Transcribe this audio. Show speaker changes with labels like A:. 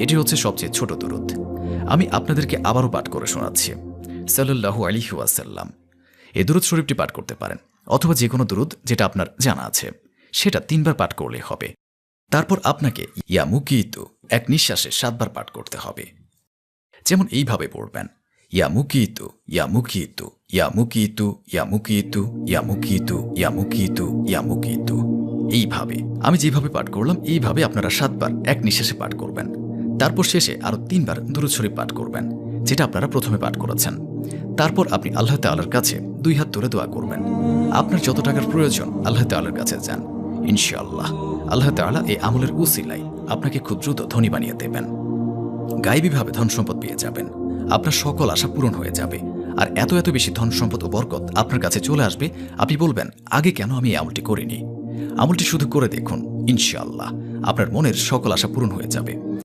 A: এটি হচ্ছে সবচেয়ে ছোট দরুদ। আমি আপনাদেরকে আবারও পাঠ করে শোনাচ্ছি। সাল্লাহু আলিহি ওয়াসাল্লাম। এ দুরুদ শরীফটি পাঠ করতে পারেন, অথবা যে কোনো দুরুদ যেটা আপনার জানা আছে, সেটা তিনবার পাঠ করলে হবে। তারপর আপনাকে ইয়া মুকিতু, এক নিঃশ্বাসে সাতবার পাঠ করতে হবে। যেমন এইভাবে পড়বেন, ইয়া মুকিতু ইয়া মুকিতু ইয়া মুকিতু ইয়া মুকিতু ইয়া মুকিতু ইয়া মুকিতু ইয়া মুকিতু। এইভাবে। আমি যেভাবে পাঠ করলাম, এইভাবে আপনারা সাতবার এক নিঃশ্বাসে পাঠ করবেন। তারপর শেষে আরও তিনবার দুরুদ শরীফ পাঠ করবেন, যেটা আপনারা প্রথমে পাঠ করেছেন। তারপর আপনি আল্লাহ তাআলার কাছে দুই হাত ধরে দোয়া করবেন। আপনার যত টাকার প্রয়োজন, আল্লাহ তাআলার কাছে যান। ইনশাআল্লাহ, আল্লাহ তাআলা এই আমলের উসিলাই আপনাকে খুব দ্রুত ধনী বানিয়ে দেবেন। গায়েবীভাবে ধন সম্পদ পেয়ে যাবেন। আপনার সকল আশা পূরণ হয়ে যাবে। আর এত এত বেশি ধন সম্পদ ও বরকত আপনার কাছে চলে আসবে, আপনি বলবেন, আগে কেন আমি এই আমলটি করিনি? আমলটি শুধু করে দেখুন, ইনশাআল্লাহ, আপনার মনের সকল আশা পূরণ হয়ে যাবে।